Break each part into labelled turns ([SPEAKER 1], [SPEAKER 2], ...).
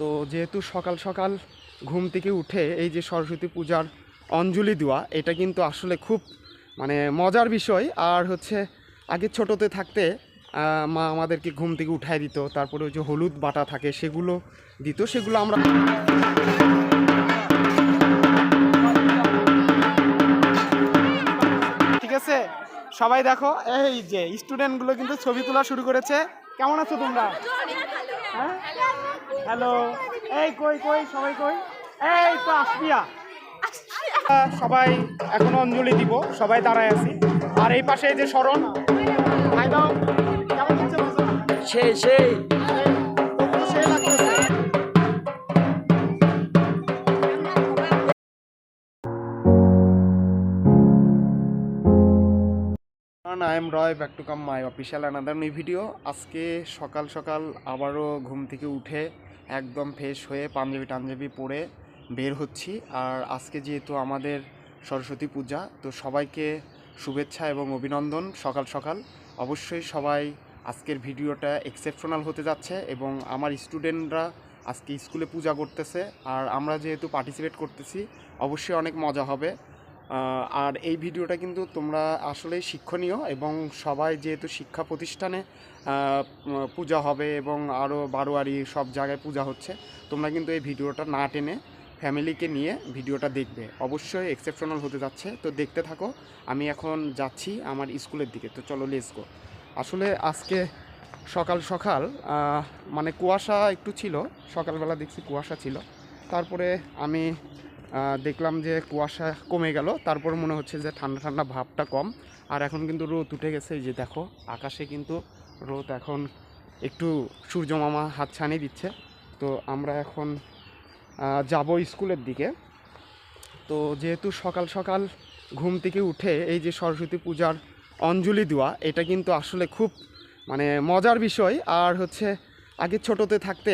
[SPEAKER 1] তো যেহেতু সকাল সকাল ঘুম থেকে উঠে এই যে সরস্বতী পূজার অঞ্জলি দেওয়া এটা কিন্তু আসলে খুব মানে মজার বিষয় আর হচ্ছে আগে ছোটোতে থাকতে মা আমাদেরকে ঘুম থেকে উঠায় দিত তারপরে ওই যে হলুদ বাটা থাকে সেগুলো দিত সেগুলো আমরা ঠিক আছে সবাই দেখো এই যে স্টুডেন্টগুলো কিন্তু ছবি তোলা শুরু করেছে কেমন আছো তোমরা হ্যাঁ হ্যালো এই কই কই সবাই কই এই তো সবাই এখন অঞ্জলি দিব সবাই দাঁড়ায় আছি আর এই পাশে যে Smaran I am Roy back to come my official another new video আজকে সকাল সকাল আবারও ঘুম থেকে উঠে একদম ফ্রেশ হয়ে পাঞ্জাবি টাঞ্জাবি পরে বের হচ্ছি আর আজকে যেহেতু আমাদের সরস্বতী পূজা তো সবাইকে শুভেচ্ছা এবং অভিনন্দন সকাল সকাল অবশ্যই সবাই আজকের ভিডিওটা এক্সেপশনাল হতে যাচ্ছে এবং আমার স্টুডেন্টরা আজকে স্কুলে পূজা করতেছে আর আমরা যেহেতু পার্টিসিপেট করতেছি অবশ্যই অনেক মজা হবে আর এই ভিডিওটা কিন্তু তোমরা আসলে শিক্ষণীয় এবং সবাই যেহেতু শিক্ষা প্রতিষ্ঠানে পূজা হবে এবং আরও বারোয়ারি সব জায়গায় পূজা হচ্ছে তোমরা কিন্তু এই ভিডিওটা না টেনে ফ্যামিলিকে নিয়ে ভিডিওটা দেখবে অবশ্যই এক্সেপশনাল হতে যাচ্ছে তো দেখতে থাকো আমি এখন যাচ্ছি আমার স্কুলের দিকে তো চলো লেস গো আসলে আজকে সকাল সকাল মানে কুয়াশা একটু ছিল সকালবেলা দেখছি কুয়াশা ছিল তারপরে আমি দেখলাম যে কুয়াশা কমে গেল তারপর মনে হচ্ছে যে ঠান্ডা ঠান্ডা ভাবটা কম আর এখন কিন্তু রোদ উঠে গেছে এই যে দেখো আকাশে কিন্তু রোদ এখন একটু সূর্য মামা হাত ছানি দিচ্ছে তো আমরা এখন যাব স্কুলের দিকে তো যেহেতু সকাল সকাল ঘুম থেকে উঠে এই যে সরস্বতী পূজার অঞ্জলি দেওয়া এটা কিন্তু আসলে খুব মানে মজার বিষয় আর হচ্ছে আগে ছোটোতে থাকতে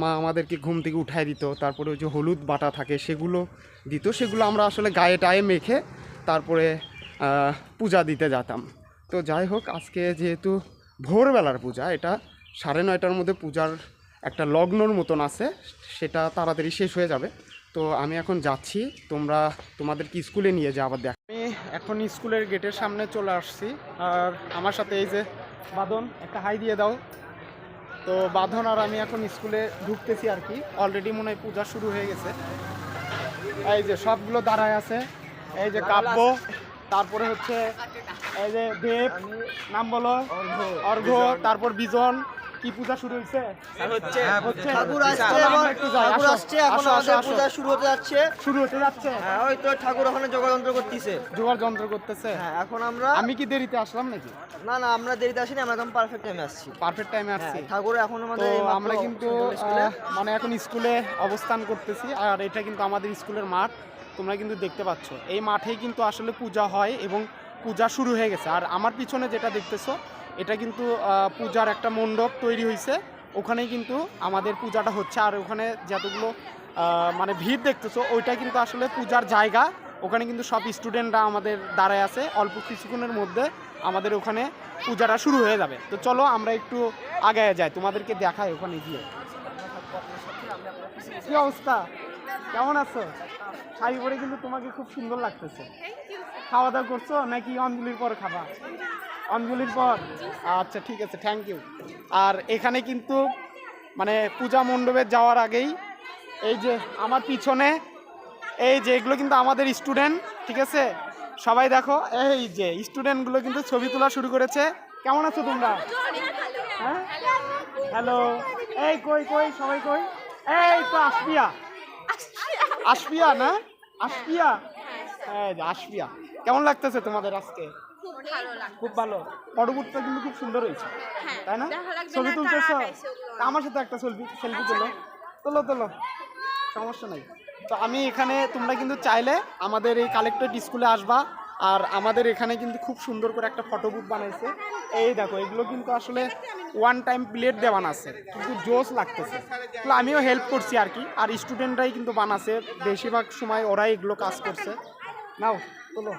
[SPEAKER 1] মা আমাদেরকে ঘুম থেকে উঠায় দিত তারপরে ওই যে হলুদ বাটা থাকে সেগুলো দিত সেগুলো আমরা আসলে গায়ে টায়ে মেখে তারপরে পূজা দিতে যেতাম তো যাই হোক আজকে যেহেতু ভোরবেলার পূজা এটা সাড়ে নয়টার মধ্যে পূজার একটা লগ্নর মতন আছে সেটা তাড়াতাড়ি শেষ হয়ে যাবে তো আমি এখন যাচ্ছি তোমরা তোমাদেরকে স্কুলে নিয়ে যা আবার দেখ আমি এখন স্কুলের গেটের সামনে চলে আসছি আর আমার সাথে এই যে বাদন একটা হাই দিয়ে দাও তো বাঁধন আর আমি এখন স্কুলে ঢুকতেছি আর কি অলরেডি মনে হয় পূজা শুরু হয়ে গেছে এই যে সবগুলো দাঁড়ায় আছে এই যে কাব্য তারপরে হচ্ছে এই যে দেব নাম বলো অর্ঘ তারপর বিজন কি পূজা শুরু হ্যাঁ, হচ্ছে ঠাকুর আসছে আচ্ছা, ঠাকুর আসছে এখন আমাদের পূজা শুরু হতে যাচ্ছে শুরু হতে যাচ্ছে হ্যাঁ ওই তো ঠাকুর ওখানে করতেছে করতেছে হ্যাঁ এখন আমরা আমি কি দেরিতে আসলাম নাকি না না আমরা দেরিতে আসিনি আমরা একদম পারফেক্ট টাইমে আসছি পারফেক্ট হ্যাঁ, টাইমে আসছি ঠাকুর এখন আমাদের আমরা কিন্তু মানে এখন স্কুলে অবস্থান করতেছি আর এটা কিন্তু আমাদের স্কুলের মাঠ তোমরা কিন্তু দেখতে পাচ্ছ এই মাঠেই কিন্তু আসলে পূজা হয় এবং পূজা শুরু হয়ে গেছে আর আমার পিছনে যেটা দেখতেছো এটা কিন্তু পূজার একটা মণ্ডপ তৈরি হয়েছে ওখানেই কিন্তু আমাদের পূজাটা হচ্ছে আর ওখানে যতগুলো মানে ভিড় দেখতেছো ওইটা কিন্তু আসলে পূজার জায়গা ওখানে কিন্তু সব স্টুডেন্টরা আমাদের দাঁড়ায় আছে অল্প কিছুক্ষণের মধ্যে আমাদের ওখানে পূজাটা শুরু হয়ে যাবে তো চলো আমরা একটু আগে যাই তোমাদেরকে দেখাই ওখানে গিয়ে কি অবস্থা কেমন আছো শাড়ি পরে কিন্তু তোমাকে খুব সুন্দর লাগতেছে খাওয়া দাওয়া করছো নাকি অঞ্জলির পর খাবা অঞ্জলির পর আচ্ছা ঠিক আছে থ্যাংক ইউ আর এখানে কিন্তু মানে পূজা মণ্ডপে যাওয়ার আগেই এই যে আমার পিছনে এই যে এগুলো কিন্তু আমাদের স্টুডেন্ট ঠিক আছে সবাই দেখো এই যে স্টুডেন্টগুলো কিন্তু ছবি তোলা শুরু করেছে কেমন আছো তোমরা হ্যাঁ হ্যালো এই কই কই সবাই কই এই তো আসপিয়া আসপিয়া না আসপিয়া হ্যাঁ আসপিয়া কেমন লাগতেছে তোমাদের আজকে খুব ভালো ফটোগুটটা কিন্তু খুব সুন্দর হয়েছে হ্যাঁ, তাই না ছবি তুলতেছ আমার সাথে একটা সেলফি সেলফি আচ্ছা। তোলো তোলো তোলো সমস্যা নাই তো আমি এখানে তোমরা কিন্তু চাইলে আমাদের এই কালেক্টরেট স্কুলে আসবা আর আমাদের এখানে কিন্তু খুব সুন্দর করে একটা ফটো বুট বানাইছে এই দেখো এগুলো কিন্তু আসলে ওয়ান টাইম প্লেট দেওয়ান আছে কিন্তু জোস লাগতেছে তো আমিও হেল্প করছি আর কি আর স্টুডেন্টরাই কিন্তু বানাচ্ছে বেশিরভাগ সময় ওরাই এগুলো কাজ করছে নাও তোলো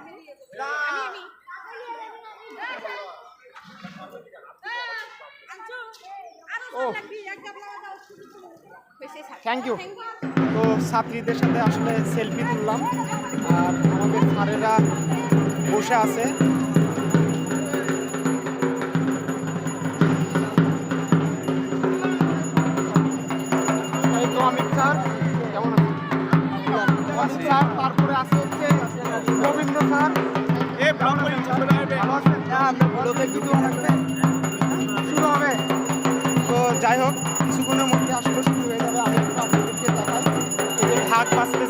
[SPEAKER 1] থ্যাংক oh. ইউ তো ছাত্রীদের সাথে আসলে সেলফি তুললাম আর আমাদের সারেরা বসে আছে তারপরে আছে হচ্ছে রবীন্দ্র স্যার ভালো হ্যাঁ যাই হোক কিছুক্ষণের মধ্যে আশেপাশে হয়ে যাবে আমি একটু আপনাদেরকে দেখাই এদের হাত বাঁচতে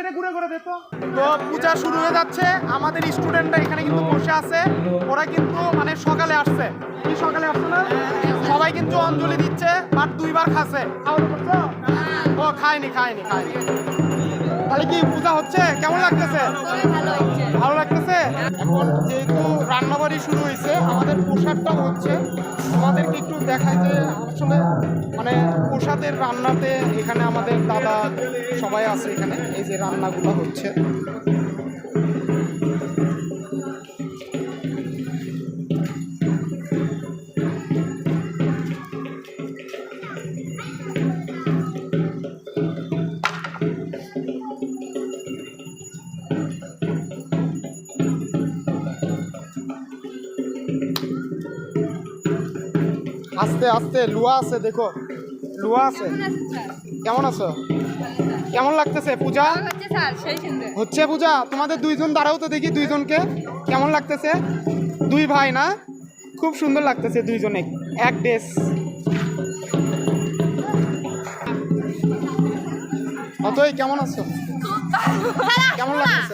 [SPEAKER 1] কেটে ঘুরে ঘুরে দিত তো পূজা শুরু হয়ে যাচ্ছে আমাদের স্টুডেন্টরা এখানে কিন্তু বসে আছে ওরা কিন্তু মানে সকালে আসছে কি সকালে আসছে না সবাই কিন্তু অঞ্জলি দিচ্ছে বাট দুইবার খাচ্ছে খাওয়া হ্যাঁ। ও খায়নি খায়নি খায়নি তাহলে কি পূজা হচ্ছে কেমন লাগতেছে ভালো লাগতেছে এখন যেহেতু রান্নাবাড়ি শুরু হয়েছে আমাদের প্রসাদটাও হচ্ছে আমাদেরকে একটু দেখায় যে আসলে মানে প্রসাদের রান্নাতে এখানে আমাদের দাদা সবাই আছে এখানে এই যে রান্নাগুলো হচ্ছে আসতে লুয়া আছে দেখো লুয়া আছে কেমন আছো কেমন লাগতেছে পূজা হচ্ছে পূজা তোমাদের দুইজন দাঁড়াও তো দেখি দুইজনকে কেমন লাগতেছে দুই ভাই না খুব সুন্দর লাগতেছে দুইজনে এক ড্রেস অতই কেমন আছো কেমন লাগতেছে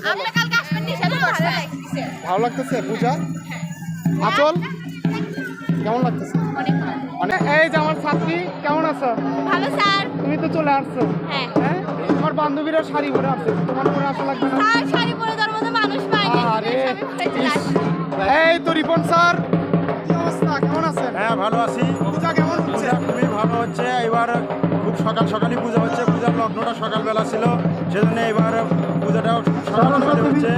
[SPEAKER 1] ভালো লাগতেছে পূজা হ্যাঁ। আচল হ্যাঁ। কেমন লাগতেছে মানে এই যে আমার ছাত্রী কেমন আছো তুমি তো চলে আসছো হ্যাঁ। হ্যাঁ? বান্ধবীরা শাড়ি পরে হ্যাঁ ভালো আছি কেমন
[SPEAKER 2] ভালো হচ্ছে এবার খুব সকাল সকালই পূজা হচ্ছে পূজার লগ্নটা সকালবেলা ছিল সেজন্য এবার পূজাটাও সকাল
[SPEAKER 3] সকালে হচ্ছে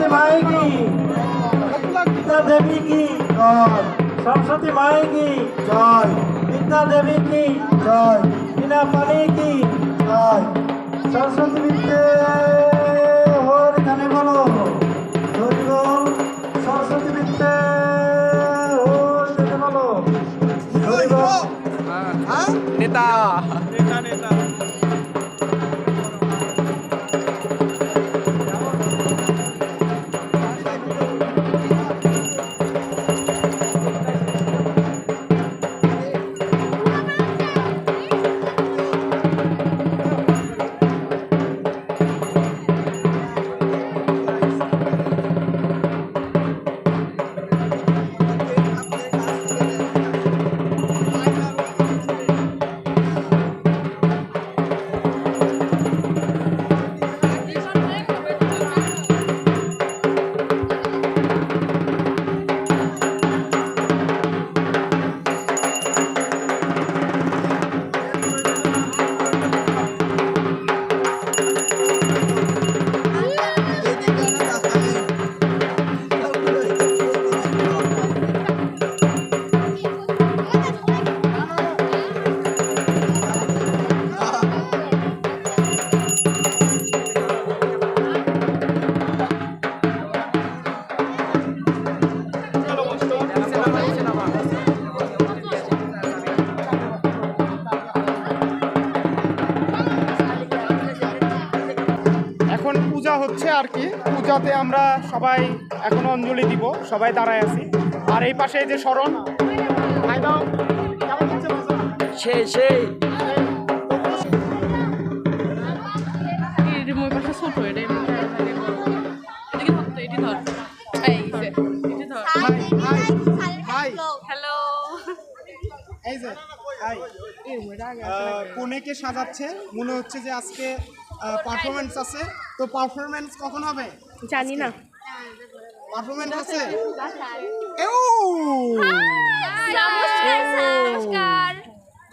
[SPEAKER 3] সরস্বতী মাই কি বিদ্যা দেবী কি জয় সরস্বতী মাই কি জয় বিদ্যা দেবী কি জয় বিনা পানি কি জয় সরস্বতী বিদ্যে হর গানে বলো ধরিব সরস্বতী বিদ্যে হর দেখে বলো হ্যাঁ,
[SPEAKER 4] হ্যাঁ। নেতা নেতা নেতা
[SPEAKER 1] আর কি পূজাতে আমরা সবাই এখন অঞ্জলি দিব সবাই দাঁড়ায় আছি আর এই পাশে যে স্মরণ সেই হ্যালো সাজাচ্ছে মনে হচ্ছে যে আজকে পারফরমেন্স আছে তো পারফরমেন্স কখন হবে জানি না পারফরমেন্স আছে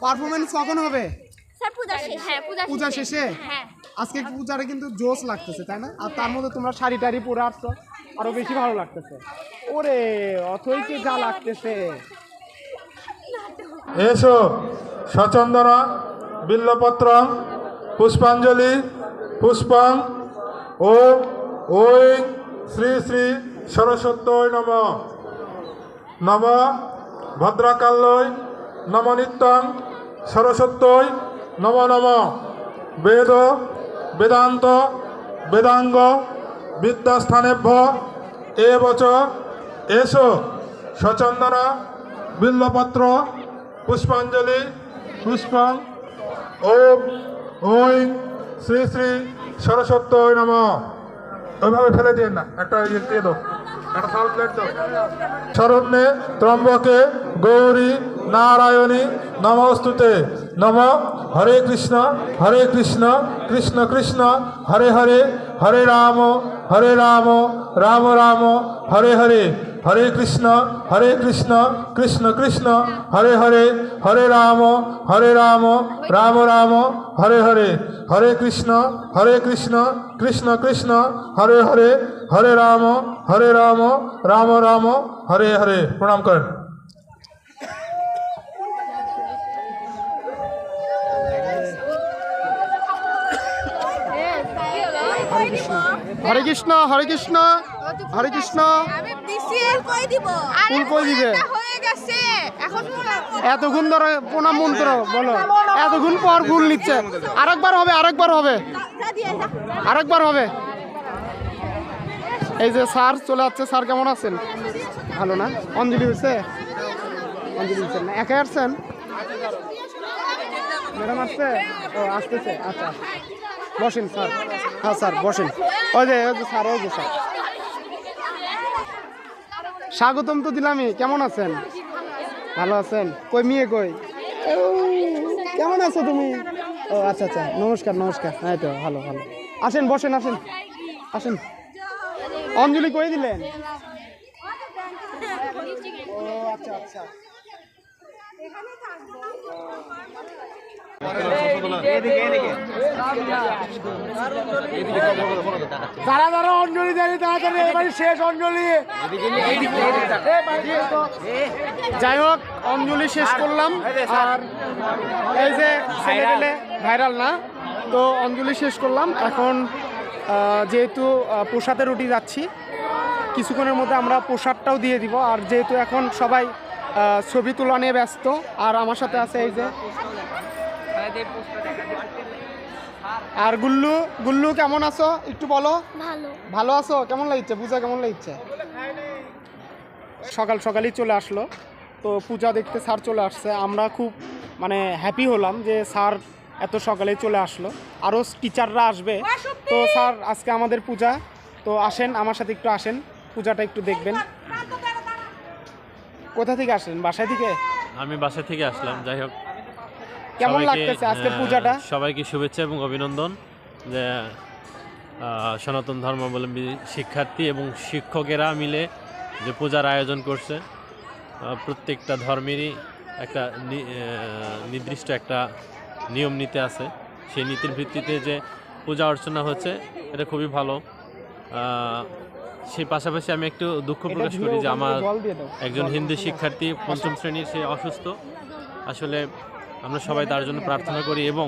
[SPEAKER 1] পারফরমেন্স কখন হবে
[SPEAKER 5] হ্যাঁ, পূজা শেষে হ্যাঁ।
[SPEAKER 1] আজকে পূজারে কিন্তু জোস লাগতেছে তাই না আর তার মধ্যে তোমরা শাড়ি টাড়ি পরে আসছো আরো বেশি ভালো লাগতেছে ওরে কি যা লাগতেছে
[SPEAKER 6] এসো সচন্দনা বিল্লপত্র পুষ্পাঞ্জলি পুষ্পাং ও ঐং শ্রী শ্রী সরস্বতয় নম নম ভদ্রাকালয় নম নিত্যাং সরস্বতয় নম নম বেদ বেদান্ত বেদাঙ্গ বিদ্যাস্থানেভ্য এ বচ এসো সচন্দনা বিল্লপত্র পুষ্পাঞ্জলি পুষ্পাং ও ঐং শ্রী শ্রী সরস্বত নম
[SPEAKER 1] ওইভাবে ফেলে দিয়ে না একটা ইয়ে দাও
[SPEAKER 6] ত্রম্বকে গৌরী নারায়ণী নমস্তুতে নম হরে কৃষ্ণ হরে কৃষ্ণ কৃষ্ণ কৃষ্ণ হরে হরে হরে রাম হরে রাম রাম রাম হরে হরে हरे कृष्णा हरे कृष्णा कृष्ण कृष्ण हरे हरे हरे राम हरे राम राम राम हरे हरे हरे कृष्णा हरे कृष्णा कृष्ण कृष्ण हरे हरे हरे राम हरे राम राम राम हरे हरे प्रणाम कर
[SPEAKER 1] हरे कृष्णा हरे कृष्णा হরে কৃষ্ণ
[SPEAKER 5] ফুল কই দিবে
[SPEAKER 1] এতক্ষণ ধরে প্রণাম মন্ত্র বলো এতক্ষণ পর ফুল নিচ্ছে আরেকবার হবে আরেকবার হবে আরেকবার হবে এই যে স্যার চলে আসছে স্যার কেমন আছেন ভালো না অঞ্জলি হয়েছে অঞ্জলি হয়েছেন না একাই আসছেন ম্যাডাম আসছে ও আসতেছে আচ্ছা বসেন স্যার হ্যাঁ স্যার বসেন ওই যে ওই যে স্যার ওই যে স্যার স্বাগতম তো দিলামই কেমন আছেন ভালো আছেন কই মেয়ে কই কেমন আছো তুমি ও আচ্ছা আচ্ছা নমস্কার নমস্কার হ্যাঁ তো ভালো ভালো আসেন বসেন আসেন আসেন অঞ্জলি কই দিলেন ও আচ্ছা আচ্ছা তারা যারা অঞ্জলি দেয়নি তাড়াতাড়ি এবারে শেষ অঞ্জলি যাই হোক অঞ্জলি শেষ করলাম আর এই যে ভাইরাল না তো অঞ্জলি শেষ করলাম এখন যেহেতু প্রসাদের রুটি যাচ্ছি কিছুক্ষণের মধ্যে আমরা প্রসাদটাও দিয়ে দিব আর যেহেতু এখন সবাই ছবি তোলা নিয়ে ব্যস্ত আর আমার সাথে আছে এই যে আর গুল্লু গুল্লু কেমন আছো একটু বলো ভালো আছো কেমন লাগছে পূজা কেমন লাগছে সকাল সকালই চলে আসলো তো পূজা দেখতে স্যার চলে আসছে আমরা খুব মানে হ্যাপি হলাম যে স্যার এত সকালে চলে আসলো আরও টিচাররা আসবে তো স্যার আজকে আমাদের পূজা তো আসেন আমার সাথে একটু আসেন পূজাটা একটু দেখবেন কোথা থেকে আসলেন বাসায় থেকে
[SPEAKER 7] আমি বাসা থেকে আসলাম যাই হোক
[SPEAKER 1] কেমন লাগতেছে আজকের হ্যাঁ, পূজাটা
[SPEAKER 7] সবাইকে শুভেচ্ছা এবং অভিনন্দন যে সনাতন ধর্মাবলম্বী শিক্ষার্থী এবং শিক্ষকেরা মিলে যে পূজার আয়োজন করছে প্রত্যেকটা ধর্মেরই একটা নির্দিষ্ট একটা নিয়ম নীতি আছে সেই নীতির ভিত্তিতে যে পূজা অর্চনা হচ্ছে এটা খুবই ভালো সেই পাশাপাশি আমি একটু দুঃখ প্রকাশ করি যে আমার একজন হিন্দু শিক্ষার্থী পঞ্চম শ্রেণীর সে অসুস্থ আসলে আমরা সবাই তার জন্য প্রার্থনা করি এবং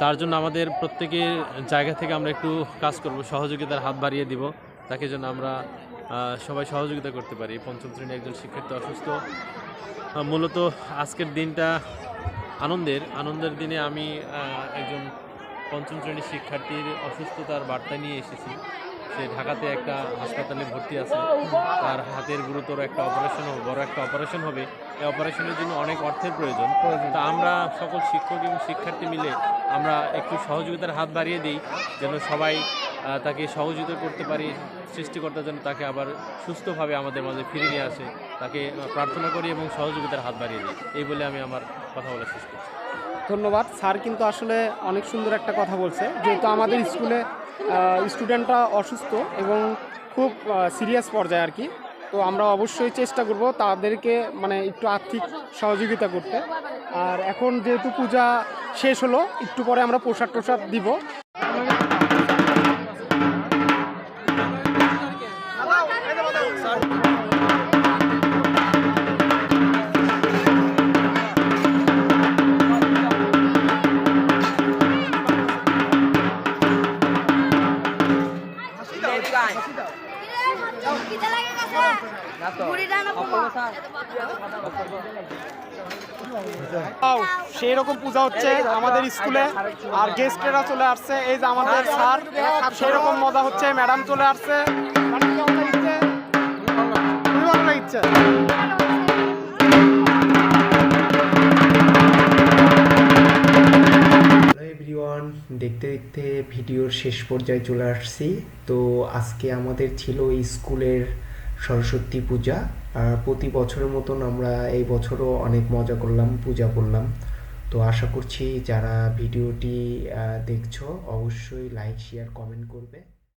[SPEAKER 7] তার জন্য আমাদের প্রত্যেকের জায়গা থেকে আমরা একটু কাজ করব সহযোগিতার হাত বাড়িয়ে দিব তাকে যেন আমরা সবাই সহযোগিতা করতে পারি পঞ্চম শ্রেণীর একজন শিক্ষার্থী অসুস্থ মূলত আজকের দিনটা আনন্দের আনন্দের দিনে আমি একজন পঞ্চম শ্রেণীর শিক্ষার্থীর অসুস্থতার বার্তা নিয়ে এসেছি সে ঢাকাতে একটা হাসপাতালে ভর্তি আছে তার হাতের গুরুতর একটা অপারেশন বড় একটা অপারেশন হবে এই অপারেশনের জন্য অনেক অর্থের প্রয়োজন তা আমরা সকল শিক্ষক এবং শিক্ষার্থী মিলে আমরা একটু সহযোগিতার হাত বাড়িয়ে দিই যেন সবাই তাকে সহযোগিতা করতে পারি সৃষ্টিকর্তা যেন তাকে আবার সুস্থভাবে আমাদের মাঝে ফিরে নিয়ে আসে তাকে প্রার্থনা করি এবং সহযোগিতার হাত বাড়িয়ে দিই এই বলে আমি আমার কথা বলা শেষ করছি
[SPEAKER 1] ধন্যবাদ স্যার কিন্তু আসলে অনেক সুন্দর একটা কথা বলছে যেহেতু আমাদের স্কুলে স্টুডেন্টরা অসুস্থ এবং খুব সিরিয়াস পর্যায়ে আর কি তো আমরা অবশ্যই চেষ্টা করব তাদেরকে মানে একটু আর্থিক সহযোগিতা করতে আর এখন যেহেতু পূজা শেষ হলো একটু পরে আমরা প্রসাদ টোসাদ দিব সেই রকম পূজা হচ্ছে আমাদের স্কুলে আর গেস্টেরা চলে আসছে এই যে আমাদের স্যার সেই রকম মজা হচ্ছে ম্যাডাম চলে আসছে এভরিওয়ান দেখতে দেখতে ভিডিওর শেষ পর্যায়ে চলে আসছি তো আজকে আমাদের ছিল স্কুলের সরস্বতী পূজা প্রতি বছরের মতন আমরা এই বছরও অনেক মজা করলাম পূজা করলাম তো আশা করছি যারা ভিডিওটি দেখছো অবশ্যই লাইক শেয়ার কমেন্ট করবে